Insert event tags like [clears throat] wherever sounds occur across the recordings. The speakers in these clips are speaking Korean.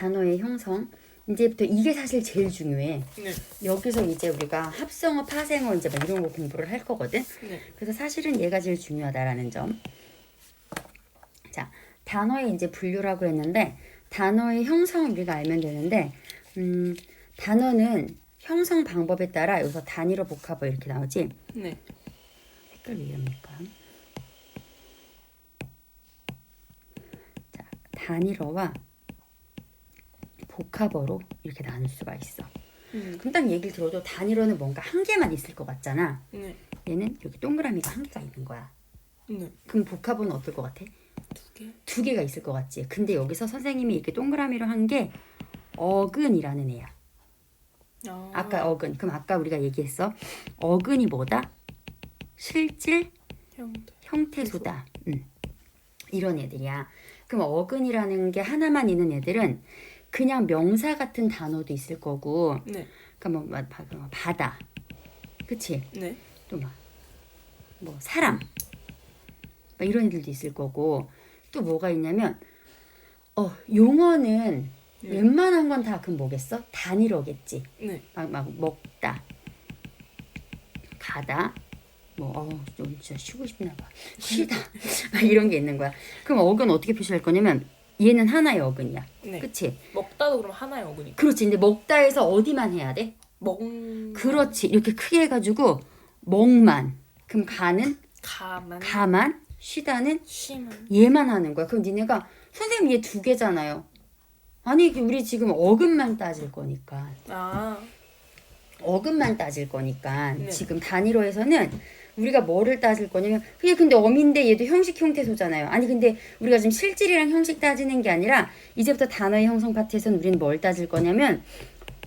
단어의 형성. 이제부터 이게 사실 제일 중요해. 네. 여기서 이제 우리가 합성어, 파생어 이제 막 이런 거 공부를 할 거거든. 네. 그래서 사실은 얘가 제일 중요하다라는 점. 자, 단어의 이제 분류라고 했는데 단어의 형성을 우리가 알면 되는데 음, 단어는 형성 방법에 따라 여기서 단위로 복합어 이렇게 나오지. 네. 색깔 왜 이럽니까? 자, 단일어와 복합어로 이렇게 나눌 수가 있어. 음. 그럼 딱 얘기를 들어도 단일어는 뭔가 한 개만 있을 것 같잖아. 네. 얘는 여기 동그라미가 한 개가 있는 거야. 네. 그럼 복합어는 어떨 것 같아? 두 개. 두 개가 있을 것 같지. 근데 여기서 선생님이 이렇게 동그라미로 한 게 어근이라는 애야. 아. 아까 어근. 그럼 아까 우리가 얘기했어. 어근이 뭐다? 실질 형태. 형태소다. 음. 이런 애들이야. 그럼 어근이라는 게 하나만 있는 애들은 그냥 명사 같은 단어도 있을 거고, 네. 그러니까 뭐, 뭐 바- 뭐 바다, 그치? 네. 또 막 뭐 사람, 막 이런 애들도 있을 거고, 또 뭐가 있냐면, 어 용어는 네. 웬만한 건 다 그럼 뭐겠어? 단일어겠지. 네. 막, 막 먹다 가다 뭐 어 좀 진짜 쉬고 싶나 봐 쉬다 [laughs] 막 이런 게 있는 거야 그럼 어근 어떻게 표시할 거냐면 얘는 하나의 어근이야 네. 그치 먹다도 그럼 하나의 어근이. 그렇지 근데 먹다에서 어디만 해야 돼 먹. 그렇지 이렇게 크게 해가지고 먹만 그럼 가는 가만. 가만 쉬다는 쉬만. 얘만 하는 거야 그럼 니네가 선생님 얘 두 개잖아요 아니 우리 지금 어근만 따질 거니까 아. 어근만 따질 거니까 네. 지금 단일어에서는 우리가 뭐를 따질 거냐면 그게 근데 어민데 얘도 형식 형태소잖아요. 아니 근데 우리가 지금 실질이랑 형식 따지는 게 아니라 이제부터 단어의 형성 파트에서는 우리는 뭘 따질 거냐면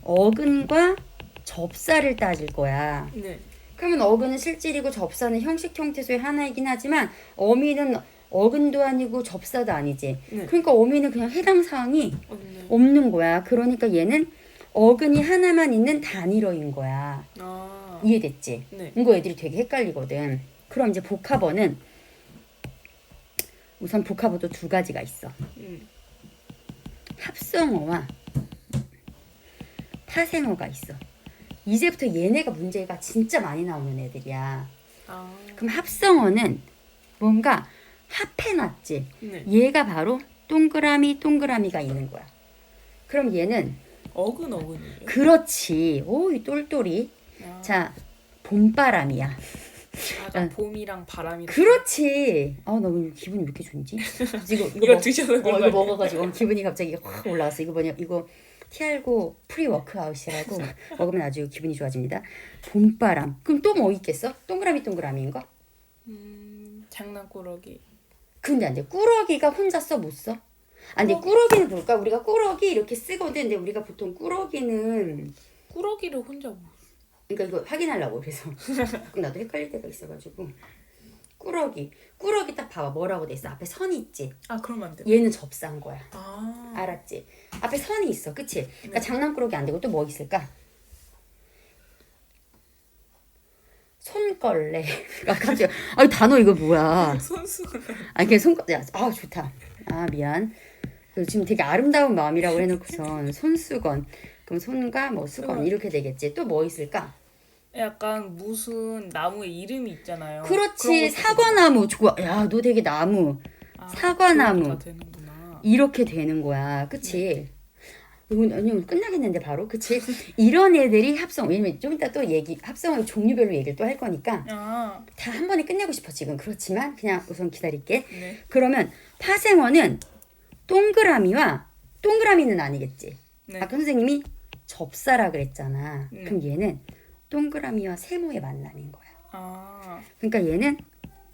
어근과 접사를 따질 거야. 네. 그러면 어근은 실질이고 접사는 형식 형태소의 하나이긴 하지만 어미는 어근도 아니고 접사도 아니지. 네. 그러니까 어미는 그냥 해당 사항이 없네. 없는 거야. 그러니까 얘는 어근이 하나만 있는 단일어인 거야. 아. 이해됐지? 네. 이거 애들이 되게 헷갈리거든. 그럼 이제 복합어는 우선 복합어도 두 가지가 있어. 음. 합성어와 파생어가 있어. 이제부터 얘네가 문제가 진짜 많이 나오는 애들이야. 아. 그럼 합성어는 뭔가 합해놨지. 네. 얘가 바로 동그라미 동그라미가 있는 거야. 그럼 얘는 어근 어근이에요. 그렇지. 오, 이 똘똘이. 아. 자, 봄바람이야. 약간 봄이랑 바람이랑. 그렇지. 아, 나 오늘 기분이 왜 이렇게 좋지? 지금 이거, 이거 먹, 드셔서 어, 그런 거 이거? 먹어가지고 기분이 갑자기 확 올라왔어. 이거 뭐냐? 이거 티알고 프리 워크아웃이라고 [laughs] 먹으면 아주 기분이 좋아집니다. 봄바람. 그럼 또 뭐 있겠어? 동그라미 동그라미인 거? 음. 장난꾸러기. 근데 안 돼. 꾸러기가 혼자 써 못 써? 안 돼. 꾸러기는 볼까? 우리가 꾸러기 이렇게 쓰거든. 근데 우리가 보통 꾸러기는 꾸러기를 혼자 뭐. 그러니까 이거 확인하려고 그래서. [laughs] 나도 헷갈릴 때가 있어가지고. 꾸러기. 꾸러기 딱 봐봐. 뭐라고 돼 있어? 앞에 선이 있지? 아 그러면 안 돼. 얘는 접사한 거야. 아. 알았지? 앞에 선이 있어. 그치? 그러니까 네. 장난꾸러기 안 되고 또 뭐 있을까? 손걸레. [laughs] 아 갑자기 아이 단어 이거 뭐야? 손수. 아 이게 손 야, 아 좋다. 아 미안. 그 지금 되게 아름다운 마음이라고 [laughs] 해놓고선 손수건. 그럼 손과 뭐 수건. 이렇게 되겠지? 또 뭐 있을까 약간 무슨 나무의 이름이 있잖아요. 그렇지 사과나무 좋아 야 너 되게 나무 아, 사과나무. 되는구나. 이렇게 되는 거야 그치 이건 아니 오늘 끝나겠는데 바로 그치 이런 애들이 합성 왜냐면 좀 이따 또 얘기 합성의 종류별로 얘기를 또 할 거니까 아. 다 한 번에 끝내고 싶어 지금 그렇지만 그냥 우선 기다릴게 네. 그러면 파생어는 동그라미와 동그라미는 아니겠지 네. 아까 선생님이 접사라 그랬잖아 네. 그럼 얘는 동그라미와 세모의 만남인 거야 아. 그러니까 얘는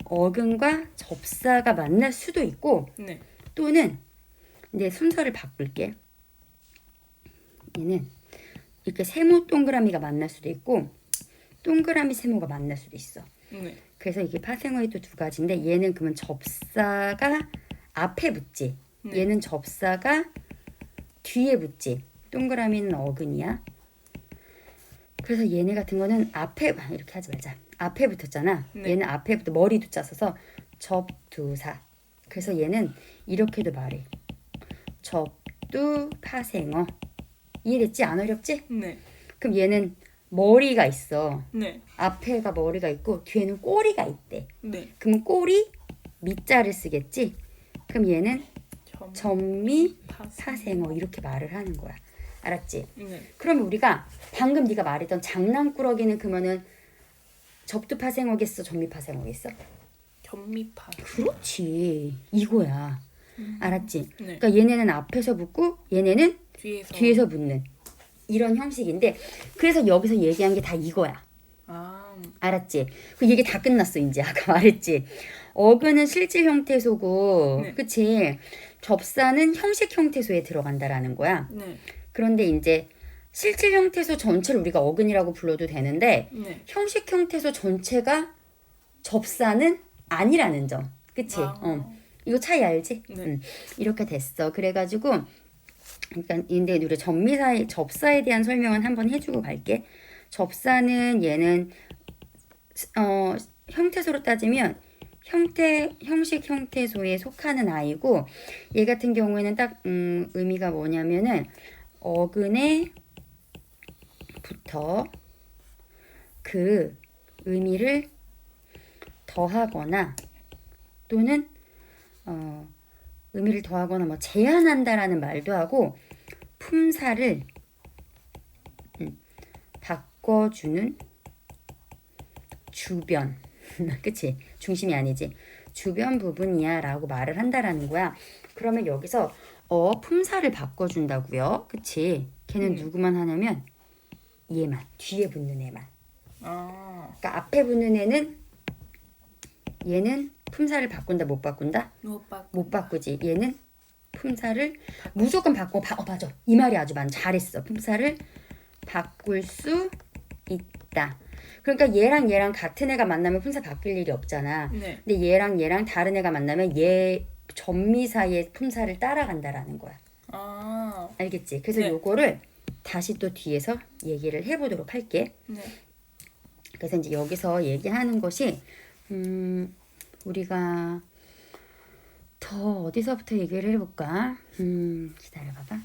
어근과 접사가 만날 수도 있고 네. 또는 이제 순서를 바꿀게. 얘는 이렇게 세모 동그라미가 만날 수도 있고 동그라미 세모가 만날 수도 있어. 네. 그래서 이게 파생어의 또 두 가지인데 얘는 그러면 접사가 앞에 붙지. 네. 얘는 접사가 뒤에 붙지. 동그라미는 어근이야. 그래서 얘네 같은 거는 앞에 아, 이렇게 하지 말자. 앞에 붙었잖아. 네. 얘는 앞에부터 머리도 짜서서 접두사. 그래서 얘는 이렇게도 말해. 접 접두파생어. 이해됐지? 안 어렵지? 네. 그럼 얘는 머리가 있어. 네. 앞에가 머리가 있고 뒤에는 꼬리가 있대. 네. 그럼 꼬리 밑자를 쓰겠지? 그럼 얘는 점. 전미 파생. 사생어 이렇게 말을 하는 거야. 알았지? 네. 그러면 우리가 방금 네가 말했던 장난꾸러기는 그러면은 접두파생어겠어, 전미파생어겠어? 견미파. 그렇지. 이거야. 알았지? 네. 그러니까 얘네는 앞에서 붙고 얘네는 뒤에서. 뒤에서 붙는 이런 형식인데 그래서 여기서 얘기한 게 다 이거야. 아. 알았지? 그 얘기 다 끝났어 이제 [laughs] 아까 말했지. 어근은 실질 형태소고, 네. 그치? 접사는 형식 형태소에 들어간다라는 거야. 네. 그런데 이제 실질 형태소 전체를 우리가 어근이라고 불러도 되는데 네. 형식 형태소 전체가 접사는 아니라는 점. 그치? 아. 어. 이거 차이 알지? 네. 음, 이렇게 됐어. 그래가지고 그러니까 근데 우리 전미사의 접사에 대한 설명은 한번 해주고 갈게. 접사는 얘는 어 형태소로 따지면 형태 형식 형태소에 속하는 아이고 얘 같은 경우에는 딱 음, 의미가 뭐냐면은 어근에 부터 그 의미를 더하거나 또는 어, 의미를 더하거나 뭐 제한한다라는 말도 하고 품사를 음, 바꿔주는 주변. [laughs] 그치? 중심이 아니지. 주변 부분이야 라고 말을 한다라는 거야. 그러면 여기서 어 품사를 바꿔준다고요 그치 걔는 음. 누구만 하냐면 얘만 뒤에 붙는 애만 아. 그러니까 앞에 붙는 애는 얘는 품사를 바꾼다 못 바꾼다 누워박. 못 바꾸지. 얘는 품사를 무조건 바꿔. 바, 어 맞아. 이 말이 아주 많. 잘했어. 품사를 바꿀 수 있다. 그러니까 얘랑 얘랑 같은 애가 만나면 품사 바뀔 일이 없잖아. 네. 근데 얘랑 얘랑 다른 애가 만나면 얘 전미사의 품사를 따라간다라는 거야. 아. 알겠지? 그래서 네. 요거를 다시 또 뒤에서 얘기를 해보도록 할게. 네. 그래서 이제 여기서 얘기하는 것이 음 우리가 더 어디서부터 얘기를 해볼까? 음 기다려봐봐.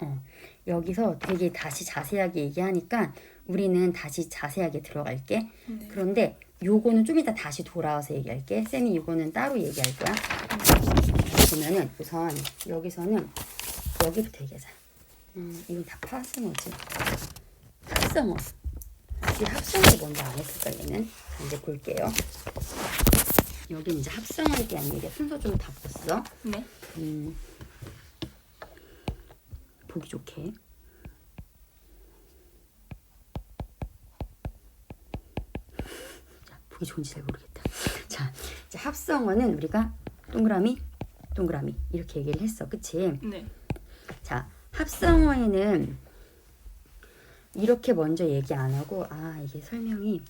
어 여기서 되게 다시 자세하게 얘기하니까 우리는 다시 자세하게 들어갈게. 네. 그런데 요거는 좀 이따 다시 돌아와서 얘기할게. 쌤이 요거는 따로 얘기할 거야. 보면은 우선 여기서는 여기부터 얘기하자. 음, 이건 다 파생어지. 합성어. 이 합성어를 먼저 안 했을까 얘는? 자, 이제 볼게요. 여기 이제 합성어에 대한 얘기 순서 좀 바꿨어. 네. 음, 보기 좋게. 자, 보기 좋은지 잘 모르겠다. 자, 이제 합성어는 우리가 동그라미, 동그라미 이렇게 얘기를 했어, 그치? 네. 자, 합성어에는 이렇게 먼저 얘기 안 하고 아 이게 설명이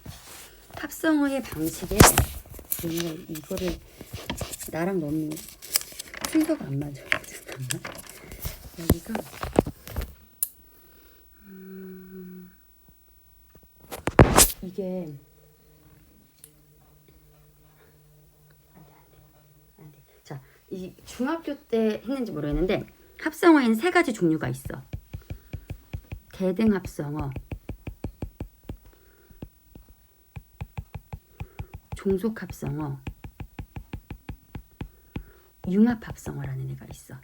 합성어의 방식에 얘네가 이거를 나랑 너무 순서가 안 맞아. 잠깐만. 여기가 음, 이게 안돼 안돼 안돼. 자, 이 중학교 때 했는지 모르겠는데 합성어에는 세 가지 종류가 있어. 대등 합성어, 종속 합성어, 융합 합성어라는 애가 있어.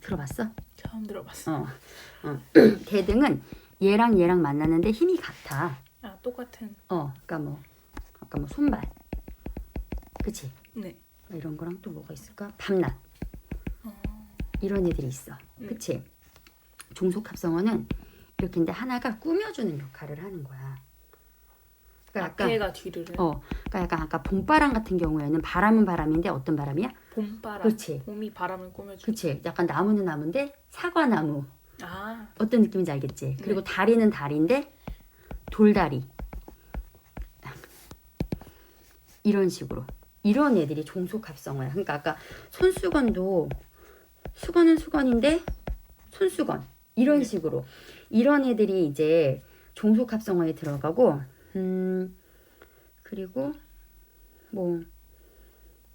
들어봤어? 처음 들어봤어. 어. 어. [clears throat] 대등은 얘랑 얘랑 만났는데 힘이 같아. 아 똑같은. 어, 그러니까 뭐 아까 뭐 손발, 그치? 네. 이런 거랑 또 뭐가 있을까? 밤낮 이런 애들이 있어. 그치? 종속 합성어는 이렇게 인데 하나가 꾸며주는 역할을 하는 거야. 그러니까 앞에가 뒤를. 어, 그러니까 약간 아까 봄바람 같은 경우에는 바람은 바람인데 어떤 바람이야? 봄바람. 그렇지. 봄이 바람을 꾸며주. 그치? 약간 나무는 나무인데 사과나무 아. 어떤 느낌인지 알겠지? 그리고 다리는 다리인데 돌다리 이런 식으로 이런 애들이 종속 합성어야. 그러니까 아까 손수건도 수건은 수건인데 손수건 이런 네. 식으로 이런 애들이 이제 종속 합성어에 들어가고 음 그리고 뭐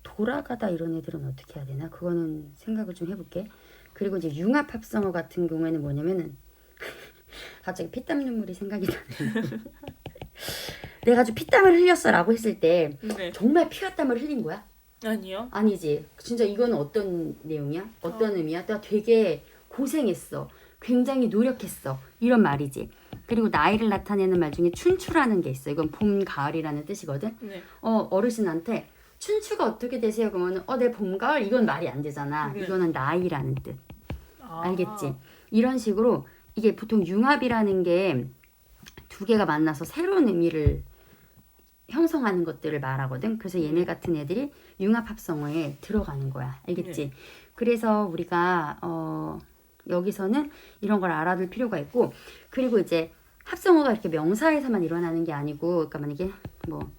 돌아가다 이런 애들은 어떻게 해야 되나? 그거는 생각을 좀 해볼게. 그리고 이제 융합 합성어 같은 경우에는 뭐냐면은 [laughs] 갑자기 피땀 눈물이 생각이 나네. [laughs] 내가 아주 피땀을 흘렸어라고 했을 때 네. 정말 피와 땀을 흘린 거야? 아니요. 아니지. 진짜 이거는 어떤 내용이야? 어떤 의미야? 내가 되게 고생했어. 굉장히 노력했어. 이런 말이지. 그리고 나이를 나타내는 말 중에 춘추라는 게 있어. 이건 봄, 가을이라는 뜻이거든. 네. 어, 어르신한테 춘추가 어떻게 되세요? 그러면 어, 내 봄, 가을 이건 말이 안 되잖아. 네. 이거는 나이라는 뜻. 아. 알겠지? 이런 식으로 이게 보통 융합이라는 게 두 개가 만나서 새로운 의미를 형성하는 것들을 말하거든. 그래서 얘네 같은 애들이 융합 합성어에 들어가는 거야. 알겠지? 그래서 우리가 어 여기서는 이런 걸 알아둘 필요가 있고 그리고 이제 합성어가 이렇게 명사에서만 일어나는 게 아니고 그러니까 만약에 뭐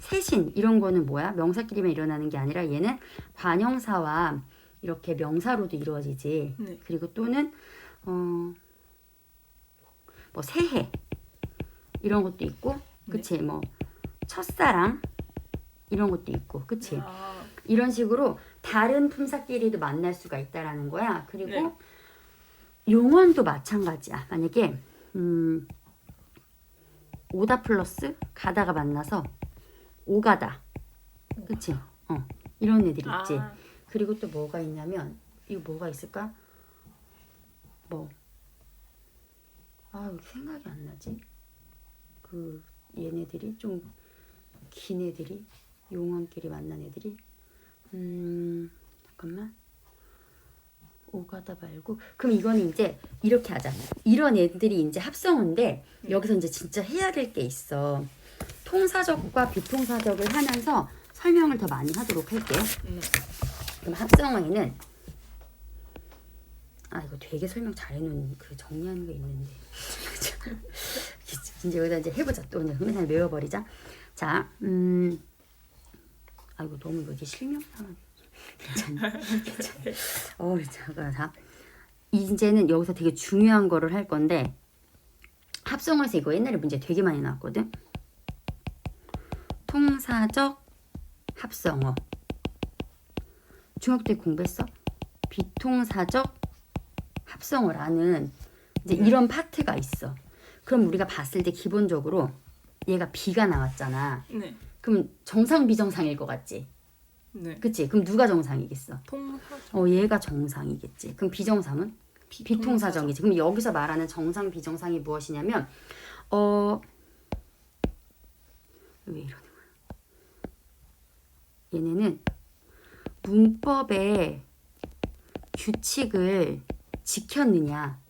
세신 이런 거는 뭐야? 명사끼리만 일어나는 게 아니라 얘는 관형사와 이렇게 명사로도 이루어지지. 네. 그리고 또는 어 뭐 새해 이런 것도 있고, 그치? 뭐 첫사랑 이런 것도 있고, 그치? 아. 이런 식으로 다른 품사끼리도 만날 수가 있다라는 거야. 그리고 네. 용언도 마찬가지야. 만약에 음 오다 플러스 가다가 만나서 오가다. 그치? 어. 이런 애들이 있지. 아. 그리고 또 뭐가 있냐면 이거 뭐가 있을까? 뭐 아, 왜 생각이 안 나지? 그 얘네들이 좀 긴 애들이 용왕끼리 만난 애들이 음 잠깐만. 오가다 말고. 그럼 이거는 이제 이렇게 하자. 이런 애들이 이제 합성어인데 여기서 이제 진짜 해야 될 게 있어. 통사적과 비통사적을 하면서 설명을 더 많이 하도록 할게요 네. 그럼 합성어에는 아 이거 되게 설명 잘해놓은 그 정리하는 거 있는데. [laughs] 이제 여기다 이제 해보자. 또 그냥 맨날 외워버리자 자 음. 아 이거 너무 이거 실명상한 괜찮아 괜찮아 어 잠깐 자 이제는 여기서 되게 중요한 거를 할 건데 합성어에서 이거 옛날에 문제 되게 많이 나왔거든 통사적 합성어 중학교 때 공부했어? 비통사적 합성어라는 이제 이런 파트가 있어. 그럼 우리가 봤을 때 기본적으로 얘가 비가 나왔잖아. 네. 그럼 정상 비정상일 것 같지? 네. 그치? 그럼 누가 정상이겠어? 통사적. 어 얘가 정상이겠지. 그럼 비정상은? 비통사정이지. 그럼 여기서 말하는 정상 비정상이 무엇이냐면 어 왜 이러는 거야? 얘네는 문법의 규칙을 지켰느냐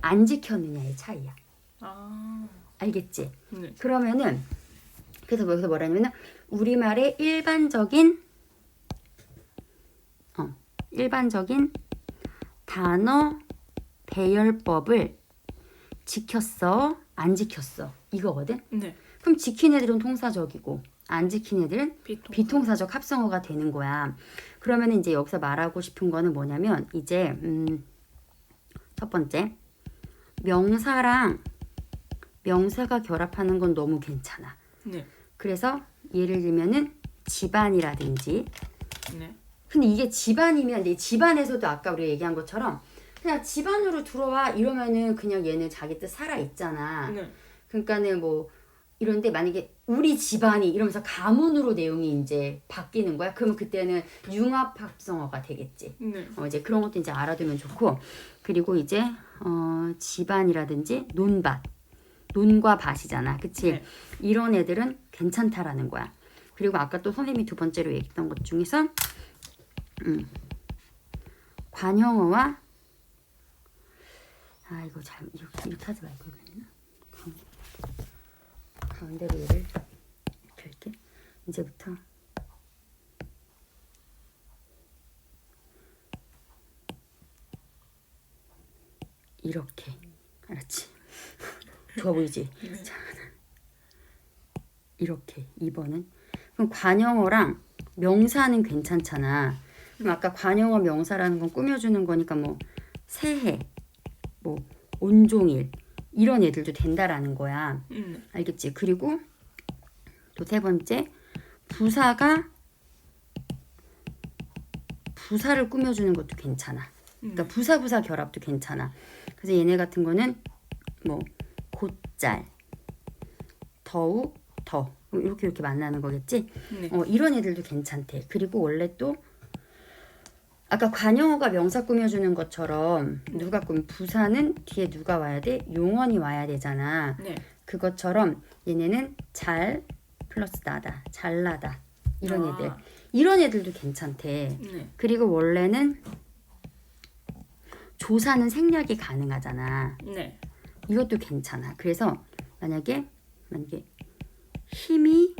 안 지켰느냐의 차이야. 아. 알겠지? 네. 그러면은 그래서 여기서 뭐라냐면은 우리말의 일반적인 어 일반적인 단어 배열법을 지켰어 안 지켰어 이거거든 네. 그럼 지킨 애들은 통사적이고 안 지킨 애들은 비통. 비통사적 합성어가 되는 거야 그러면 이제 여기서 말하고 싶은 거는 뭐냐면 이제 음, 첫 번째 명사랑 명사가 결합하는 건 너무 괜찮아 네. 그래서 예를 들면은 집안이라든지 네. 근데 이게 집안이면 이 집안에서도 아까 우리 가 얘기한 것처럼 그냥 집안으로 들어와 이러면은 그냥 얘는 자기 뜻 살아 있잖아. 네. 그러니까는 뭐 이런데 만약에 우리 집안이 이러면서 가문으로 내용이 이제 바뀌는 거야. 그러면 그때는 융합 합성어가 되겠지. 네. 어 이제 그런 것도 이제 알아두면 좋고 그리고 이제 어 집안이라든지 논밭 논과 밭이잖아. 그치? 네. 이런 애들은 괜찮다라는 거야. 그리고 아까 또 선생님이 두 번째로 얘기했던 것 중에서 음, 관형어와 아 이거 잘 이렇게, 이렇게 하지 말고 가운데로 얘를 이렇게 할게? 이제부터. 이렇게. 알았지? 좋아 보이지? 자, 이렇게 2번은 그럼 관형어랑 명사는 괜찮잖아. 그럼 아까 관형어 명사라는 건 꾸며주는 거니까 뭐 새해, 뭐 온종일 이런 애들도 된다라는 거야. 네. 알겠지? 그리고 또 세 번째 부사가 부사를 꾸며주는 것도 괜찮아. 음. 그러니까 부사 부사 결합도 괜찮아. 그래서 얘네 같은 거는 뭐 곧잘, 더욱, 더 이렇게 이렇게 만나는 거겠지. 네. 어, 이런 애들도 괜찮대. 그리고 원래 또 아까 관용어가 명사 꾸며주는 것처럼 누가 꾸면 부사는 뒤에 누가 와야 돼? 용언이 와야 되잖아. 네. 그것처럼 얘네는 잘 플러스 나다, 잘나다 이런 아. 애들 이런 애들도 괜찮대. 네. 그리고 원래는 조사는 생략이 가능하잖아. 네. 이것도 괜찮아. 그래서 만약에 만약에 힘이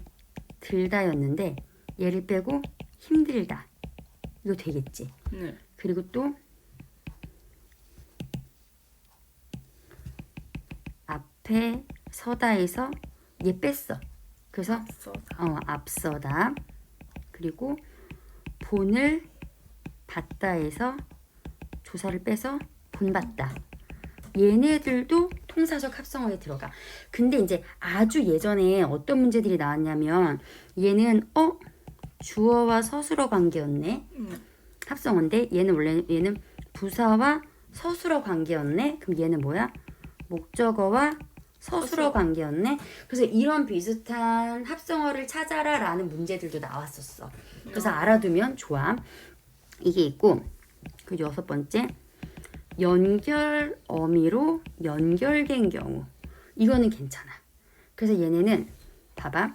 들다였는데 얘를 빼고 힘들다 이거 되겠지. 네. 그리고 또 앞에 서다에서 얘 뺐어. 그래서 써다. 어, 앞서다. 그리고 본을 받다에서 조사를 빼서 본받다. 얘네들도 통사적 합성어에 들어가. 근데 이제 아주 예전에 어떤 문제들이 나왔냐면 얘는 어 주어와 서술어 관계였네. 음. 합성어인데 얘는 원래 얘는 부사와 서술어 관계였네. 그럼 얘는 뭐야? 목적어와 서술어 관계였네. 그래서 이런 비슷한 합성어를 찾아라라는 문제들도 나왔었어. 그래서 알아두면 좋아. 이게 있고 그 여섯 번째 연결 어미로 연결된 경우 이거는 괜찮아. 그래서 얘네는 봐봐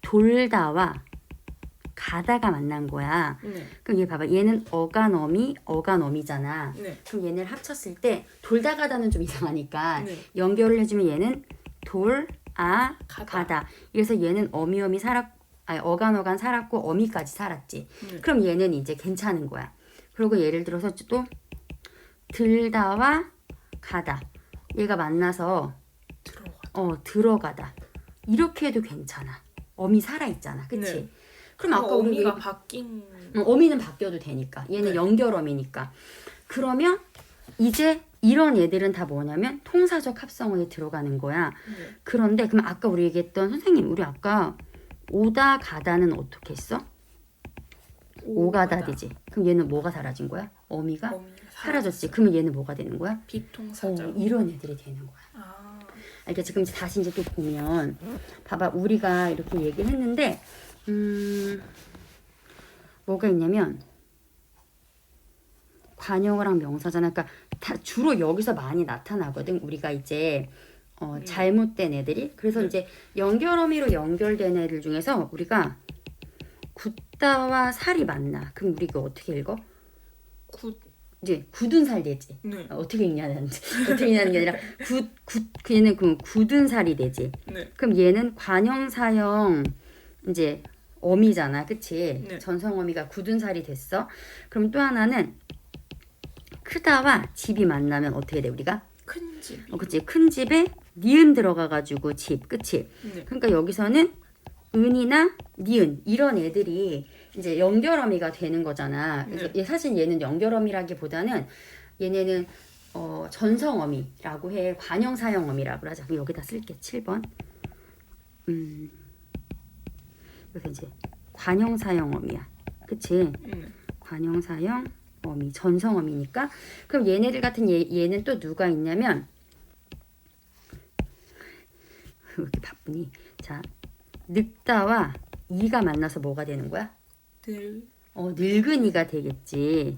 돌다와 가다가 만난 거야. 네. 그럼 얘 봐봐 얘는 어간 어미 어간 어미잖아. 네. 그럼 얘네를 합쳤을 때 돌다 가다는 좀 이상하니까 네. 연결을 해주면 얘는 돌, 아, 가다. 가다. 이래서 얘는 어미어미 살았, 아니 어간 어간 살았고 어미까지 살았지. 네. 그럼 얘는 이제 괜찮은 거야. 그리고 예를 들어서 또 들다와 가다. 얘가 만나서 들어가. 어 들어가다. 이렇게 해도 괜찮아. 어미 살아 있잖아, 그치? 네. 그럼 아까 어, 우리 어미가 왜- 바뀐. 어, 어미는 바뀌어도 되니까. 얘는 네. 연결 어미니까. 그러면 이제 이런 애들은 다 뭐냐면 통사적 합성어에 들어가는 거야. 네. 그런데 그럼 아까 우리 얘기했던 선생님 우리 아까 오다 가다는 어떻게 했어? 오가다 되지. 그럼 얘는 뭐가 사라진 거야? 어미가 어미가 사라졌지. 그러면 얘는 뭐가 되는 거야? 어, 비통사적. 이런 애들이 되는 거야. 아. 알겠지? 그럼 이제 다시 이제 또 보면 봐봐 우리가 이렇게 얘기를 했는데 음 뭐가 있냐면 관용어랑 명사잖아. 그러니까 다 주로 여기서 많이 나타나거든. 우리가 이제 어, 잘못된 애들이. 그래서 네. 이제 연결어미로 연결된 애들 중에서 우리가 굳다와 살이 맞나? 그럼 우리 이거 어떻게 읽어? 굿. 이제 굳은 살 되지. 네. 어, 어떻게 읽냐는 [laughs] 어떻게 읽냐는 게 아니라 굳굳 얘는 그 굳은 살이 되지. 네. 그럼 얘는 관형 사형 이제 어미잖아, 그치? 네. 전성어미가 굳은 살이 됐어. 그럼 또 하나는 크다와 집이 만나면 어떻게 돼 우리가? 큰 집. 어, 그치? 큰 집에 니은 들어가가지고 집, 그치? 네. 그러니까 여기서는 은이나 니은 이런 애들이 이제 연결어미가 되는 거잖아. 그래서 네. 얘 사실 얘는 연결어미라기보다는 얘네는 어, 전성어미라고 해. 관형사형어미라고 하자. 그럼 여기다 쓸게. 7번. 음. 그래서 이제 관형사형어미야. 그치? 네. 관형사형 어미 전성어미니까 그럼 얘네들 같은 얘, 얘는 또 누가 있냐면 왜 이렇게 바쁘니 자 늙다와 이가 만나서 뭐가 되는 거야 늘. 어 늙은이가 되겠지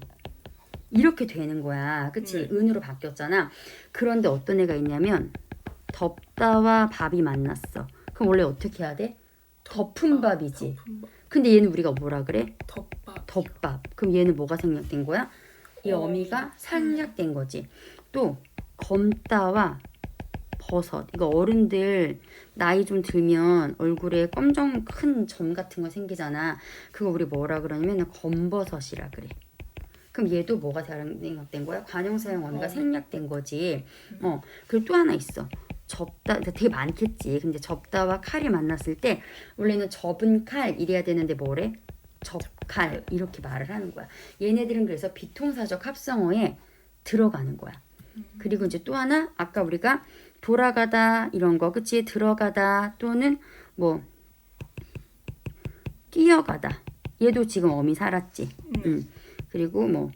이렇게 되는 거야 그치 네. 은으로 바뀌었잖아 그런데 어떤 애가 있냐면 덥다와 밥이 만났어 그럼 원래 어떻게 해야 돼 덮은 밥이지 덮은 근데 얘는 우리가 뭐라 그래 덮밥. 덮밥. 그럼 얘는 뭐가 생략된 거야? 이 어미. 어미가 생략된 거지. 또 검다와 버섯. 이거 어른들 나이 좀 들면 얼굴에 검정 큰 점 같은 거 생기잖아. 그거 우리 뭐라 그러냐면 검버섯이라 그래. 그럼 얘도 뭐가 생략된 거야? 관용사용 어미가 어. 생략된 거지. 어. 그리고 또 하나 있어. 접다 되게 많겠지. 근데 접다와 칼이 만났을 때 원래는 접은 칼 이래야 되는데 뭐래? 접칼 이렇게 말을 하는 거야. 얘네들은 그래서 비통사적 합성어에 들어가는 거야. 그리고 이제 또 하나 아까 우리가 돌아가다 이런 거 그치 들어가다 또는 뭐 뛰어가다 얘도 지금 어미 살았지. 네. 음. 그리고 뭐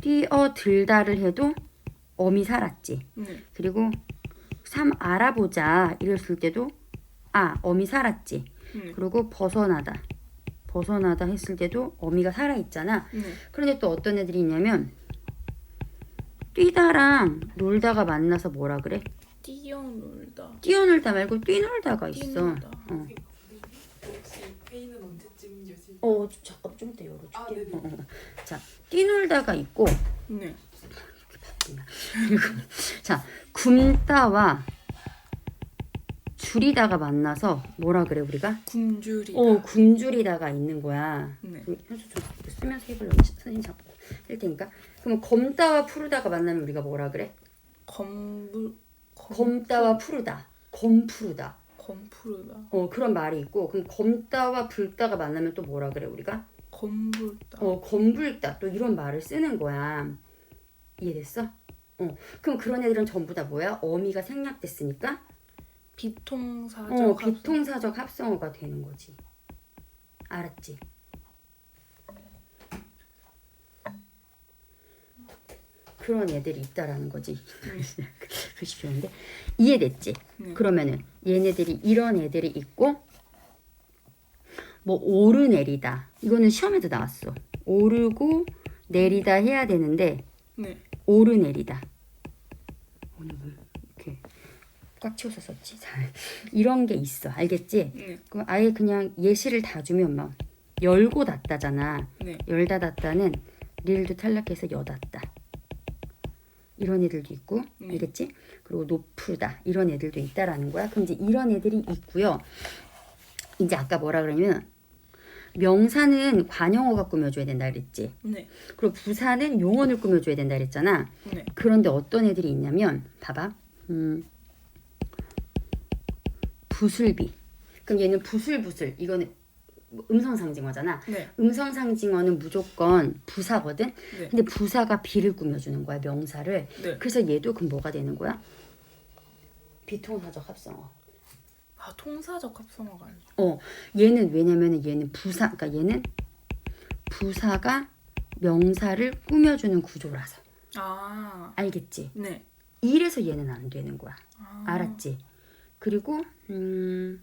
뛰어들다를 해도 어미 살았지. 네. 그리고 삼 알아보자 이랬을 때도 아 어미 살았지. 네. 그리고 벗어나다 벗어나다 했을 때도 어미가 살아 있잖아. 네. 그런데 또 어떤 애들이 있냐면 뛰다랑 놀다가 만나서 뭐라 그래? 뛰어놀다. 뛰어놀다 말고 뛰놀다가 있어. 뛰놀다. 어. 혹시 회의는 언제쯤 여실? 어 잠깐 좀 이따 열어줄게. 아, 네네. 어, 어. 자 뛰놀다가 있고 네. 그리고 자 굶다와 줄이다가 만나서 뭐라 그래 우리가? 굶주리다. 어 굶주리다가 있는 거야. 네. 그 현수 좀 쓰면서 해볼래? 선생님 잡고 할 테니까. 그러면 검다와 푸르다가 만나면 우리가 뭐라 그래? 검불 검, 검다와 푸르다. 검푸르다. 검푸르다. 어 그런 말이 있고 그럼 검다와 불다가 만나면 또 뭐라 그래 우리가? 검불다. 어 검불다 또 이런 말을 쓰는 거야. 이해됐어? 어 그럼 그런 애들은 전부 다 뭐야? 어미가 생략됐으니까 비통사적. 어 합성. 비통사적 합성어가 되는 거지. 알았지? 그런 애들이 있다라는 거지. [laughs] 글씨 필요한데 이해됐지? 네. 그러면은 얘네들이 이런 애들이 있고 뭐 오르내리다 이거는 시험에도 나왔어. 오르고 내리다 해야 되는데 네. 오르내리다. 이렇게 꽉 채워서 썼지? 잘 이런 게 있어. 알겠지? 네. 그럼 아예 그냥 예시를 다 주면 막 열고 닫다잖아. 네. 열다 닫다는 릴도 탈락해서 여닫다. 이런 애들도 있고 네. 알겠지? 그리고 높으다 이런 애들도 있다라는 거야. 그럼 이제 이런 애들이 있고요. 이제 아까 뭐라 그러냐면 명사는 관형어가 꾸며줘야 된다 그랬지. 네. 그리고 부사는 용언을 꾸며줘야 된다 그랬잖아. 네. 그런데 어떤 애들이 있냐면 봐봐. 음, 부술비. 그럼 얘는 부술부술. 이거는 음성 상징어잖아. 네. 음성 상징어는 무조건 부사거든. 네. 근데 부사가 비를 꾸며주는 거야 명사를. 네. 그래서 얘도 그럼 뭐가 되는 거야? 비통사적 합성어. 아 통사적 합성어가 아니죠. 어, 얘는 왜냐면은 얘는 부사, 그러니까 얘는 부사가 명사를 꾸며주는 구조라서. 아. 알겠지? 네. 이래서 얘는 안 되는 거야. 아. 알았지? 그리고 음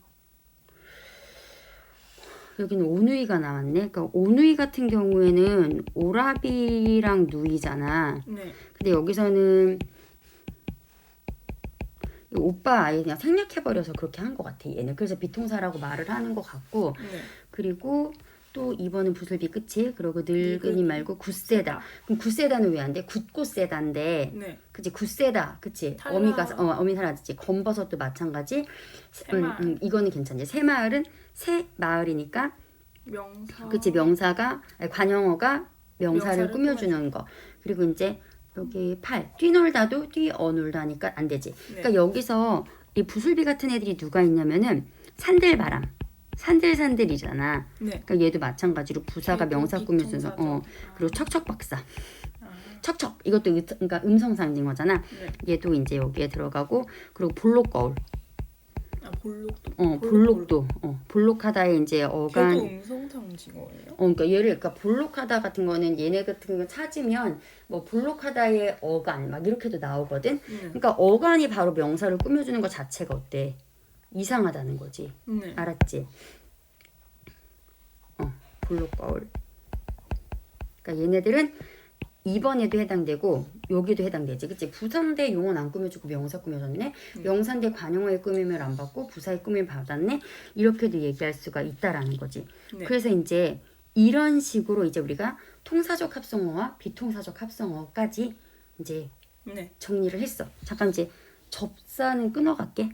여기는 오누이가 나왔네. 그러니까 오누이 같은 경우에는 오라비랑 누이잖아. 네. 근데 여기서는 이 오빠 아예 그냥 생략해버려서 그렇게 한 것 같아 얘는. 그래서 비통사라고 말을 하는 것 같고 네. 그리고 또 2번은 부술비 끝이 그리고 늙은이. 말고 굳세다. 그럼 굳세다는 왜 안 돼? 굳고 세다인데 네. 그치 굳세다 그치 탈락. 어미가 어 어미 사라지지 검버섯도 마찬가지 음. 음, 이거는 괜찮지 새마을은 새 마을이니까 명사. 그치 명사가 아니, 관형어가 명사를 꾸며주는 거 그리고 이제 여기 팔 뛰놀다도 뛰어놀다니까 안 되지 네. 그러니까 여기서 이 부술비 같은 애들이 누가 있냐면은 산들바람 산들산들이잖아 네. 그러니까 얘도 마찬가지로 부사가 명사 비통사적. 어 그리고 척척박사 아. 척척 이것도 의- 그러니까 음성 상징어잖아 네. 얘도 이제 여기에 들어가고 그리고 볼록거울 아 볼록도. 어 볼록도 어 볼록하다의 이제 어간 걔도 음성 상징어예요? 어 그러니까 얘를 그러니까 볼록하다 같은 거는 얘네 같은 거 찾으면 뭐 볼록하다의 어간 막 이렇게도 나오거든 네. 그러니까 어간이 바로 명사를 꾸며주는 것 자체가 어때 이상하다는 거지. 네. 알았지? 어 볼록거울. 그러니까 얘네들은 2번에도 해당되고 여기도 해당되지. 그치? 부사인데 용어는 안 꾸며주고 명사 꾸며줬네? 명사인데 관용어의 꾸밈을 안 받고 부사의 꾸밈을 받았네? 이렇게도 얘기할 수가 있다라는 거지. 네. 그래서 이제 이런 식으로 이제 우리가 통사적 합성어와 비통사적 합성어까지 이제 네. 정리를 했어. 잠깐 이제 접사는 끊어갈게